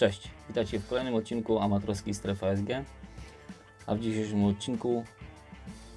Cześć, witajcie w kolejnym odcinku Amatorskiej Strefy ASG. A w dzisiejszym odcinku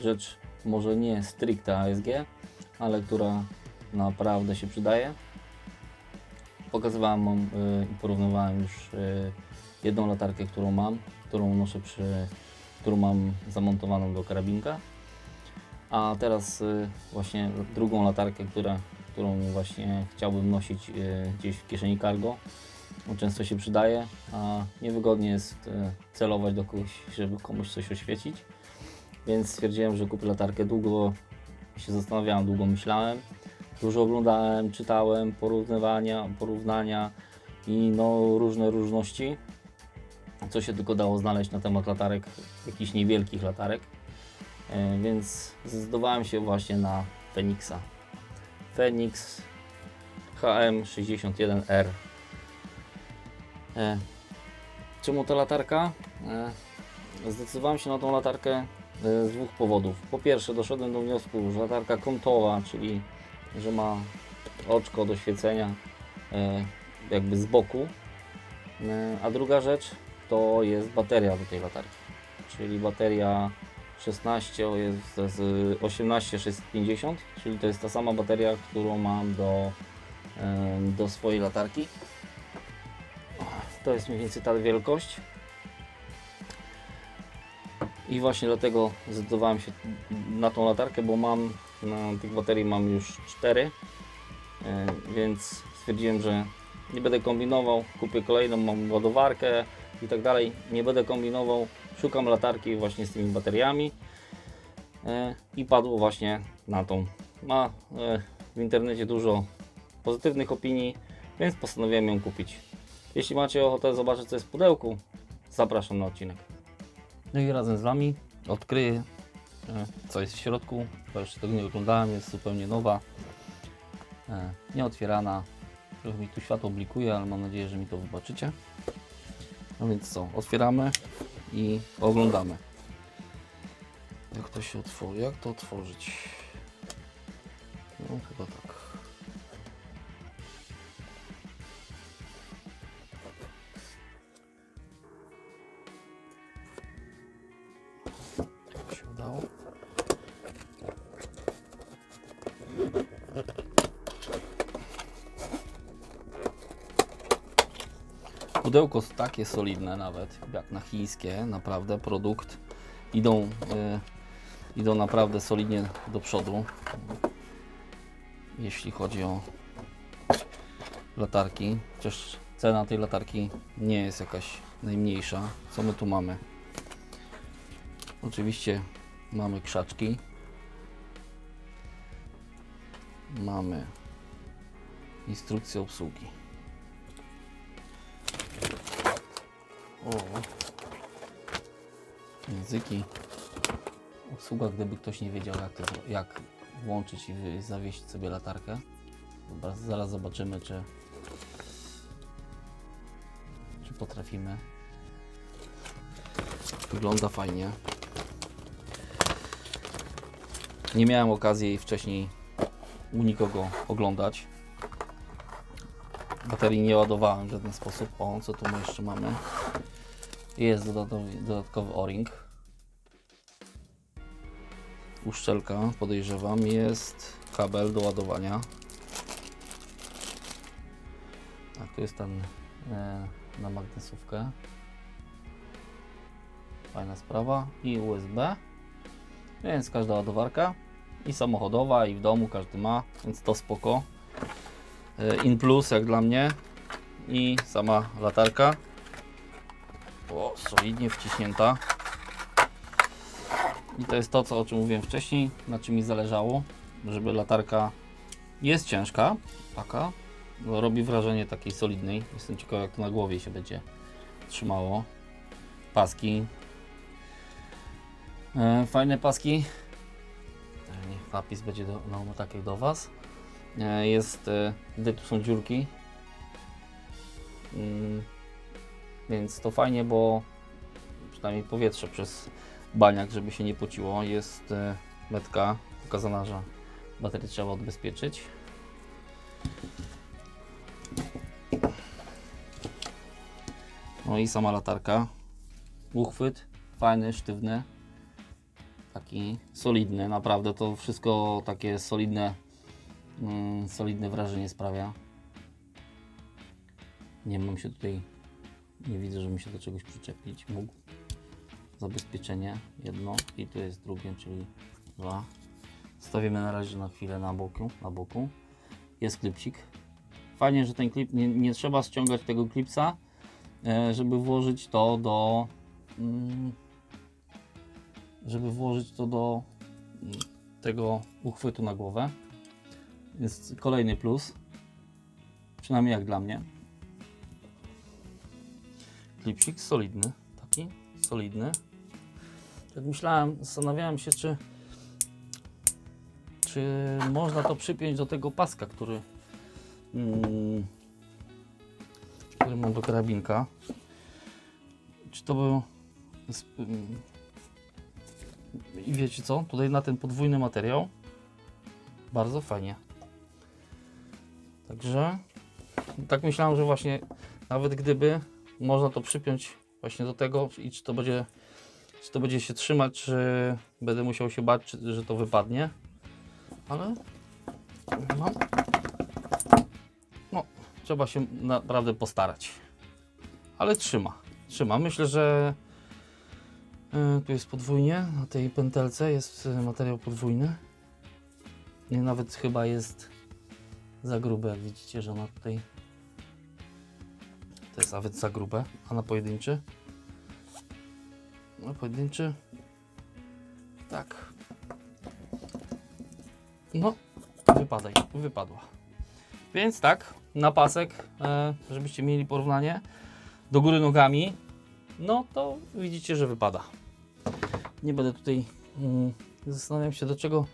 rzecz może nie stricte ASG, ale która naprawdę się przydaje. Pokazywałem wam, y, i porównywałem już y, jedną latarkę, którą mam, którą noszę przy, którą mam zamontowaną do karabinka. A teraz y, właśnie drugą latarkę, która, którą właśnie chciałbym nosić y, gdzieś w kieszeni cargo bo często się przydaje, a niewygodnie jest e, celować do kogoś, żeby komuś coś oświecić. Więc stwierdziłem, że kupię latarkę. Długo się zastanawiałem, długo myślałem. Dużo oglądałem, czytałem, porównywania, porównania i no różne różności. Co się tylko dało znaleźć na temat latarek, jakichś niewielkich latarek. E, Więc zdecydowałem się właśnie na Fenixa. Fenix HM61R E, czemu ta latarka? E, zdecydowałem się na tą latarkę e, z dwóch powodów. Po pierwsze, doszedłem do wniosku, że latarka kątowa, czyli że ma oczko do świecenia e, jakby z boku. E, a druga rzecz to jest bateria do tej latarki. Czyli bateria 16 o jest z 18650, czyli to jest ta sama bateria, którą mam do, e, do swojej latarki. To jest mniej więcej ta wielkość. I właśnie dlatego zdecydowałem się na tą latarkę, bo mam na tych baterii mam już 4, więc stwierdziłem, że nie będę kombinował, kupię kolejną, mam ładowarkę i tak dalej. Nie będę kombinował, szukam latarki właśnie z tymi bateriami e, i padło właśnie na tą. Ma e, w internecie dużo pozytywnych opinii, więc postanowiłem ją kupić. Jeśli macie ochotę zobaczyć co jest w pudełku, zapraszam na odcinek. No i razem z Wami odkryję e, co jest w środku, bo jeszcze tego nie oglądałem, jest zupełnie nowa, e, nieotwierana. Trochę mi tu światło blikuje, ale mam nadzieję, że mi to wybaczycie. No więc co, otwieramy i oglądamy. Jak to się otworzy? Jak to otworzyć? No chyba. Tak Pudełko takie solidne nawet, jak na chińskie, naprawdę produkt. Idą, y, idą naprawdę solidnie do przodu, jeśli chodzi o latarki. Chociaż cena tej latarki nie jest jakaś najmniejsza. Co my tu mamy? Oczywiście mamy krzaczki. Mamy instrukcję obsługi. O. Języki. Obsługa, gdyby ktoś nie wiedział jak, to, jak włączyć i zawiesić sobie latarkę. Dobra, zaraz zobaczymy czy czy potrafimy. Wygląda fajnie. Nie miałem okazji wcześniej u nikogo oglądać. Baterii nie ładowałem w żaden sposób. O, co tu my jeszcze mamy? Jest dodatkowy, dodatkowy o-ring. Uszczelka, podejrzewam. Jest kabel do ładowania. Tak, tu jest ten e, na magnesówkę. Fajna sprawa. I USB. Więc każda ładowarka i samochodowa, i w domu każdy ma, więc to spoko. E, In plus jak dla mnie i sama latarka. O, solidnie wciśnięta. I to jest to, co, o czym mówiłem wcześniej, na czym mi zależało, żeby latarka jest ciężka, taka, robi wrażenie takiej solidnej. Jestem ciekaw, jak to na głowie się będzie trzymało. Paski. E, fajne paski. E, Niech napis będzie do, no, jak do Was. E, Jest, e, tu są dziurki. Mm, Więc to fajnie, bo przynajmniej powietrze przez baniak, żeby się nie pociło. Jest e, metka pokazana, że baterię trzeba odbezpieczyć. No i sama latarka. Uchwyt fajny, sztywny. Taki solidny, naprawdę to wszystko takie solidne, mm, solidne wrażenie sprawia. Nie mam się tutaj, nie widzę, żebym się do czegoś przyczepić mógł. Zabezpieczenie jedno i tu jest drugie, czyli dwa. Stawimy na razie na chwilę na boku. Na boku. Jest klipsik. Fajnie, że ten klip, nie, nie trzeba ściągać tego klipsa, e, żeby włożyć to do mm, żeby włożyć to do mm, tego uchwytu na głowę. Jest kolejny plus. Przynajmniej jak dla mnie. Klipsik solidny, taki solidny. Tak myślałem, zastanawiałem się, czy czy można to przypiąć do tego paska, który mm, który mam do karabinka. Czy to był mm, i wiecie co? Tutaj na ten podwójny materiał bardzo fajnie. Także tak myślałem, że właśnie nawet gdyby można to przypiąć właśnie do tego i czy to będzie czy to będzie się trzymać, czy będę musiał się bać, czy, że to wypadnie. Ale no, no trzeba się naprawdę postarać. Ale trzyma. Trzyma. Myślę, że E, Tu jest podwójnie, na tej pętelce jest e, materiał podwójny. Nie, nawet chyba jest za grube, jak widzicie, że ona tutaj to jest nawet za grube, a na pojedynczy? Na pojedynczy? Tak. No wypadaj, wypadła. Więc tak, na pasek e, żebyście mieli porównanie. Do góry nogami. No to widzicie, że wypada. Nie będę tutaj mm, zastanawiam się, do czego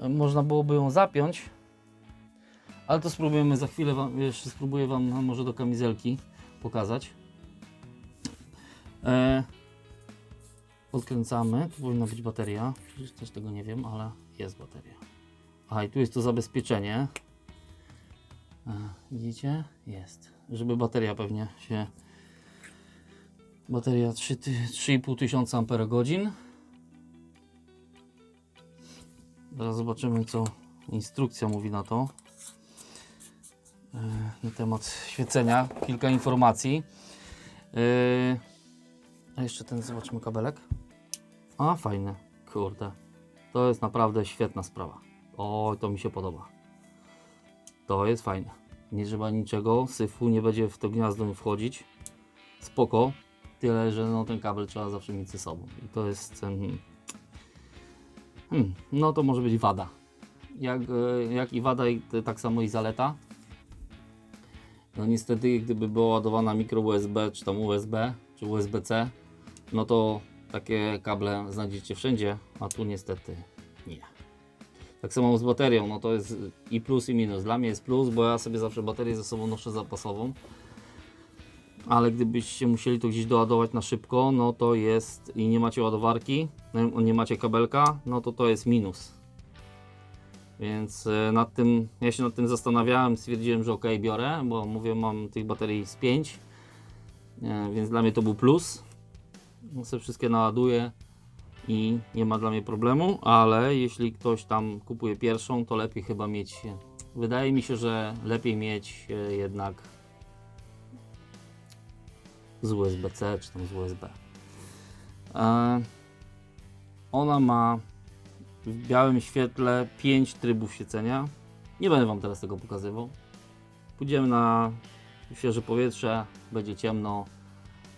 e, można byłoby ją zapiąć, ale to spróbujemy za chwilę, wam, jeszcze spróbuję Wam może do kamizelki pokazać. E, odkręcamy, tu powinna być bateria, przecież też tego nie wiem, ale jest bateria. Aha, i tu jest to zabezpieczenie. E, widzicie? Jest. Żeby bateria pewnie się Bateria 3 ty- 3,5 tysiąca ampere-godzin. Teraz zobaczymy, co instrukcja mówi na to. E, Na temat świecenia. Kilka informacji. E, A jeszcze ten, zobaczmy kabelek. A, fajny. Kurde. To jest naprawdę świetna sprawa. O, to mi się podoba. To jest fajne. Nie trzeba niczego, syfu nie będzie w to gniazdo wchodzić. Spoko. Tyle, że no, ten kabel trzeba zawsze mieć ze sobą. I to jest. Hmm, hmm, no to może być wada. Jak, e, jak i wada, i tak samo i zaleta. No niestety, gdyby była ładowana mikro USB, czy tam USB, czy USB-C, no to takie kable znajdziecie wszędzie, a tu niestety nie. Tak samo z baterią, no to jest i plus i minus. Dla mnie jest plus, bo ja sobie zawsze baterię ze sobą noszę zapasową ale gdybyście musieli to gdzieś doładować na szybko, no to jest i nie macie ładowarki, no, nie macie kabelka, no to to jest minus. Więc e, nad tym, ja się nad tym zastanawiałem, stwierdziłem, że ok, biorę, bo mówię, mam tych baterii z 5, więc dla mnie to był plus. Sobie wszystkie naładuję i nie ma dla mnie problemu, ale jeśli ktoś tam kupuje pierwszą, to lepiej chyba mieć, wydaje mi się, że lepiej mieć e, jednak z USB-C czy tam z USB. E, ona ma w białym świetle 5 trybów świecenia. Nie będę Wam teraz tego pokazywał. Pójdziemy na świeże powietrze, będzie ciemno,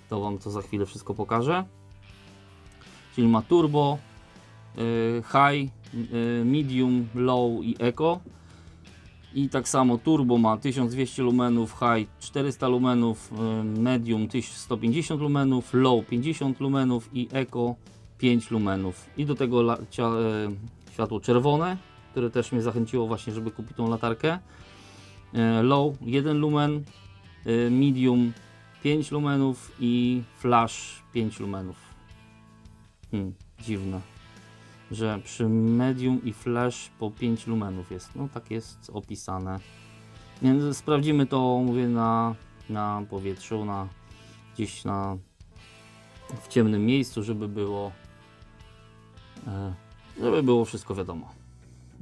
to Wam to za chwilę wszystko pokażę. Czyli ma turbo, y, high, y, medium, low i eco. I tak samo turbo ma 1200 lumenów, high 400 lumenów, y, medium 1150 lumenów, low 50 lumenów i eco 5 lumenów. I do tego y, światło czerwone, które też mnie zachęciło właśnie, żeby kupić tą latarkę. Y, Low 1 lumen, y, medium 5 lumenów i flash 5 lumenów. Hmm, dziwne że przy medium i flash po 5 lumenów jest. No tak jest opisane. Więc sprawdzimy to, mówię, na, na powietrzu, na gdzieś na w ciemnym miejscu, żeby było e, żeby było wszystko wiadomo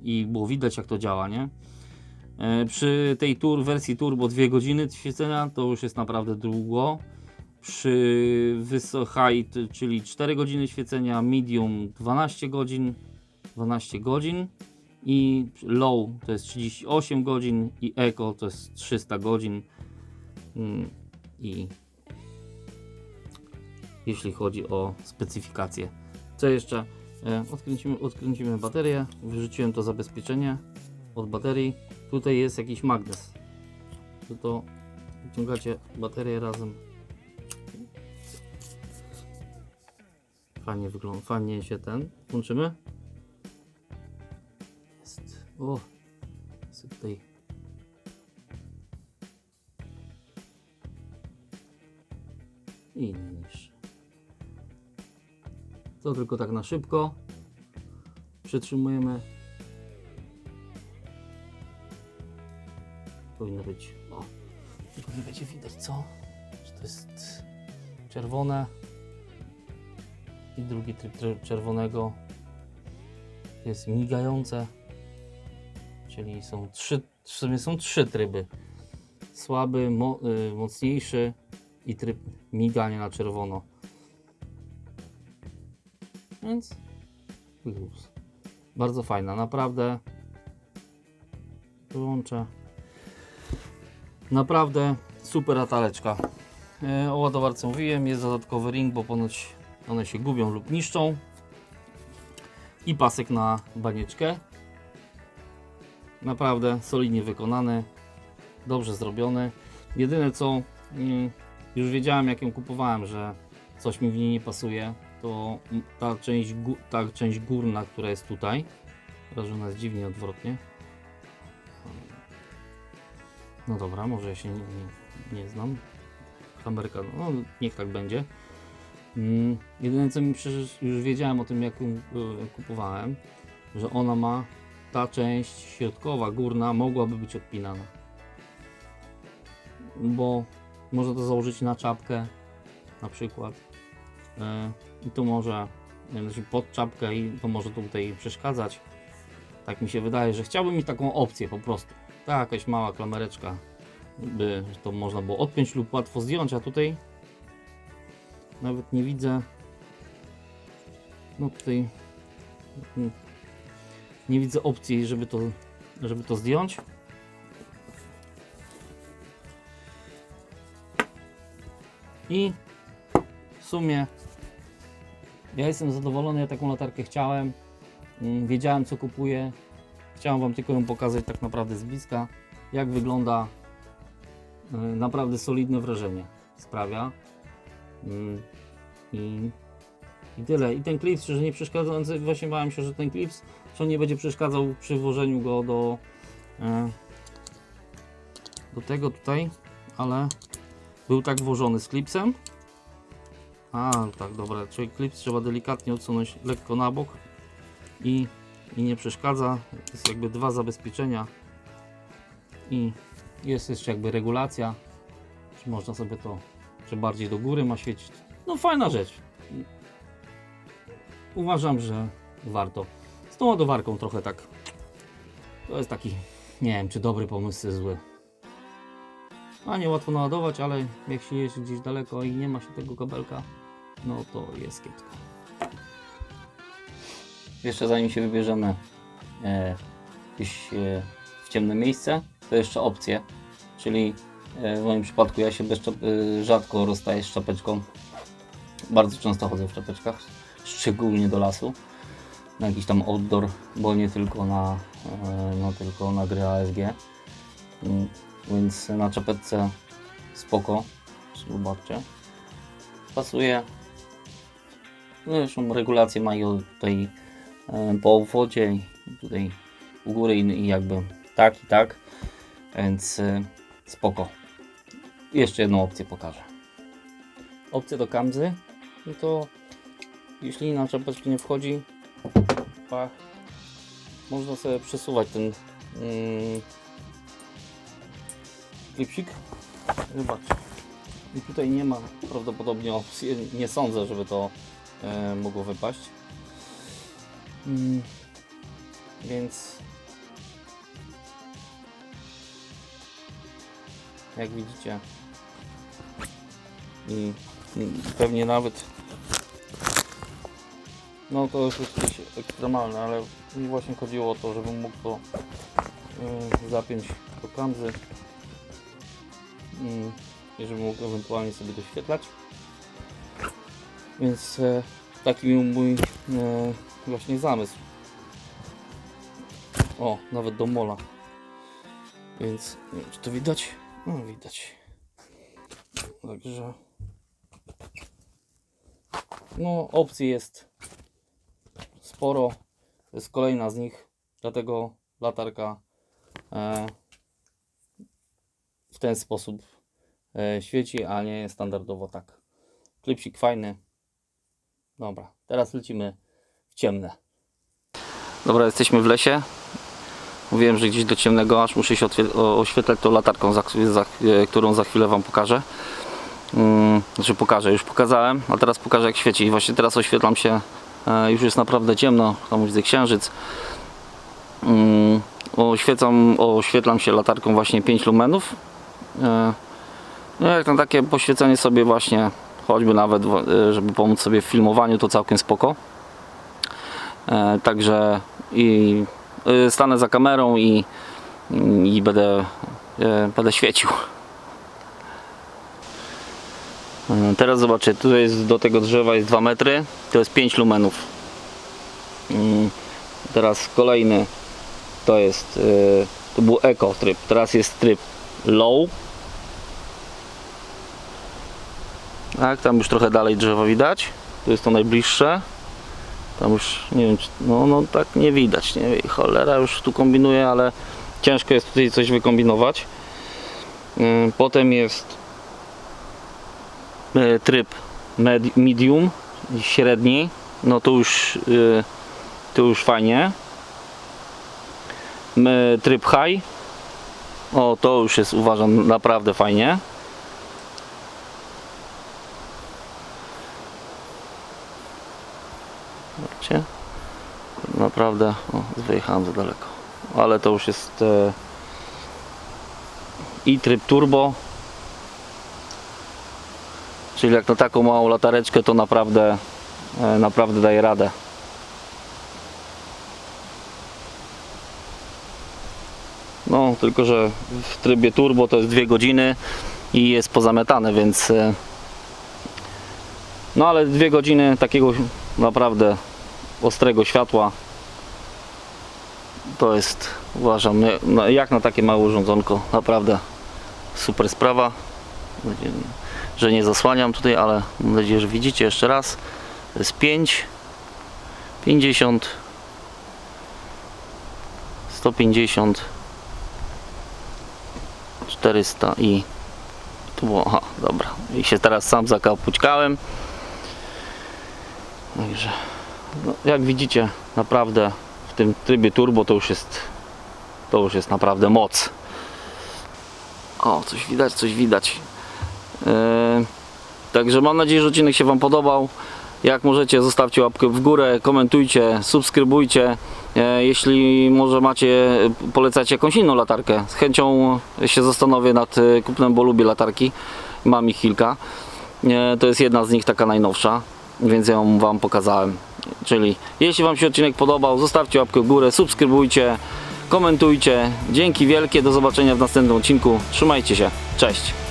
i było widać jak to działa, nie? E, Przy tej tur, wersji turbo 2 godziny świecenia to już jest naprawdę długo. Przy high, czyli 4 godziny świecenia, medium 12 godzin, 12 godzin i low to jest 38 godzin i eco to jest 300 godzin. Mm, I jeśli chodzi o specyfikację. Co jeszcze? E, Odkręcimy, odkręcimy baterię, wyrzuciłem to zabezpieczenie od baterii. Tutaj jest jakiś magnes. Tu to wyciągacie baterię razem. Fajnie wygląda, fajnie się ten. Łączymy. Jest. O, jest tutaj. I niższy. To tylko tak na szybko. Przytrzymujemy. Powinno być. O, tylko nie będzie widać co? Czy to jest czerwone? I drugi tryb try- czerwonego jest migające. Czyli są trzy, w sumie są trzy tryby. Słaby, mo, y, mocniejszy i tryb migania na czerwono. Więc luz. Bardzo fajna, naprawdę. Wyłączę. Naprawdę super ataleczka. E, O ładowarce mówiłem, jest dodatkowy ring, bo ponoć one się gubią lub niszczą. I pasek na banieczkę. Naprawdę solidnie wykonany, dobrze zrobiony. Jedyne co mm, już wiedziałem jak ją kupowałem, że coś mi w niej nie pasuje, to ta część, ta część górna, która jest tutaj, teraz że ona jest dziwnie odwrotnie. No dobra, może ja się nie, nie, nie znam. Kamerka, no niech tak będzie. Mm, jedyne co mi przecież już wiedziałem o tym jak ją kupowałem, że ona ma, ta część środkowa, górna mogłaby być odpinana. Bo można to założyć na czapkę na przykład. E, I to może pod czapkę i to może tutaj przeszkadzać. Tak mi się wydaje, że chciałbym mieć taką opcję po prostu. Ta jakaś mała klamereczka, by to można było odpiąć lub łatwo zdjąć, a tutaj nawet nie widzę. No tutaj nie widzę opcji, żeby to, żeby to zdjąć. I w sumie ja jestem zadowolony, ja taką latarkę chciałem. Mm, Wiedziałem co kupuję. Chciałem Wam tylko ją pokazać tak naprawdę z bliska. Jak wygląda. Y, Naprawdę solidne wrażenie sprawia. Mm, I, I tyle. I ten klips, szczerze nie przeszkadzający, właśnie bałem się, że ten klips, że on nie będzie przeszkadzał przy włożeniu go do, e, do tego tutaj, ale był tak włożony z klipsem. A, tak, dobra, czyli klips trzeba delikatnie odsunąć lekko na bok i, i nie przeszkadza. Jest jakby dwa zabezpieczenia i jest jeszcze jakby regulacja, czy można sobie to, czy bardziej do góry ma świecić. No fajna rzecz. Uważam, że warto. Z tą ładowarką trochę tak, to jest taki, nie wiem, czy dobry pomysł, czy zły. A nie łatwo naładować, ale jak się jeździ gdzieś daleko i nie ma się tego kabelka, no to jest kiepsko. Jeszcze zanim się wybierzemy e, gdzieś e, w ciemne miejsce, to jeszcze opcje, czyli e, w moim przypadku ja się bez e, rzadko rozstaję z czapeczką. Bardzo często chodzę w czapeczkach, szczególnie do lasu, na jakiś tam outdoor, bo nie tylko na, e, no, tylko na gry ASG. Mm, Więc na czapeczce spoko, zobaczcie. Pasuje. No Zresztą regulacje mają tutaj e, po obwodzie tutaj u góry i, jakby tak i tak, więc e, spoko. Jeszcze jedną opcję pokażę. Opcję do kamzy, no to jeśli na czapeczkę nie wchodzi, pach, można sobie przesuwać ten mm, klipsik. Zobaczcie. I tutaj nie ma prawdopodobnie opcji, nie sądzę, żeby to mogło wypaść. Mm, więc jak widzicie i, pewnie nawet no to już jest jakieś ekstremalne, ale mi właśnie chodziło o to, żebym mógł to y, zapiąć do kamzy mm, i żebym mógł ewentualnie sobie doświetlać. Więc e, taki był mój e, właśnie zamysł. O, nawet do mola. Więc nie wiem, czy to widać? No widać. Także no opcji jest sporo. To jest kolejna z nich, dlatego latarka e, w ten sposób e, świeci, a nie standardowo tak. Klipsik fajny. Dobra, teraz lecimy w ciemne. Dobra, jesteśmy w lesie. Mówiłem, że gdzieś do ciemnego, aż muszę się oświetlać tą latarką, za, za, e, którą za chwilę Wam pokażę. Mm, znaczy pokażę, już pokazałem, a teraz pokażę jak świeci. I właśnie teraz oświetlam się, e, już jest naprawdę ciemno, tam widzę księżyc. Mm, oświecam, oświetlam się latarką właśnie 5 lumenów. E, no jak na takie poświecenie sobie właśnie, choćby nawet, e, żeby pomóc sobie w filmowaniu, to całkiem spoko. E, Także i e, stanę za kamerą i, i będę, będę świecił. Teraz zobaczcie, tutaj jest do tego drzewa jest 2 metry, to jest 5 lumenów. Mm, Teraz kolejny to jest, to był eco tryb, teraz jest tryb low. Tak, tam już trochę dalej drzewo widać, tu jest to najbliższe. Tam już nie wiem, no, no tak nie widać, nie wiem, cholera już tu kombinuje, ale ciężko jest tutaj coś wykombinować. Ym, Potem jest e, tryb med- medium, średni, no to już, y, to już fajnie. Tryb high, o to już jest uważam naprawdę fajnie. Zobaczcie. Naprawdę, o, wyjechałem za daleko. Ale to już jest e, i tryb turbo. Czyli jak na taką małą latareczkę to naprawdę e, naprawdę daje radę. No, tylko że w trybie turbo to jest 2 godziny i jest pozamiatane, więc e, no ale dwie godziny takiego naprawdę ostrego światła. To jest uważam jak na takie małe urządzonko. Naprawdę super sprawa. Że nie zasłaniam tutaj ale mam nadzieję, że widzicie jeszcze raz. To jest 5 50 150 400 i tu było, aha, dobra. I się teraz sam zakapućkałem Także, no, jak widzicie, naprawdę w tym trybie turbo to już jest to już jest naprawdę moc. O, coś widać, coś widać. Yy, także mam nadzieję, że odcinek się Wam podobał. Jak możecie, zostawcie łapkę w górę, komentujcie, subskrybujcie. E, Jeśli może macie, polecacie jakąś inną latarkę, z chęcią się zastanowię nad e, kupnem, bo lubię latarki. Mam ich kilka. E, To jest jedna z nich, taka najnowsza, więc ją Wam pokazałem. Czyli jeśli Wam się odcinek podobał, zostawcie łapkę w górę, subskrybujcie, komentujcie. Dzięki wielkie, do zobaczenia w następnym odcinku. Trzymajcie się, cześć!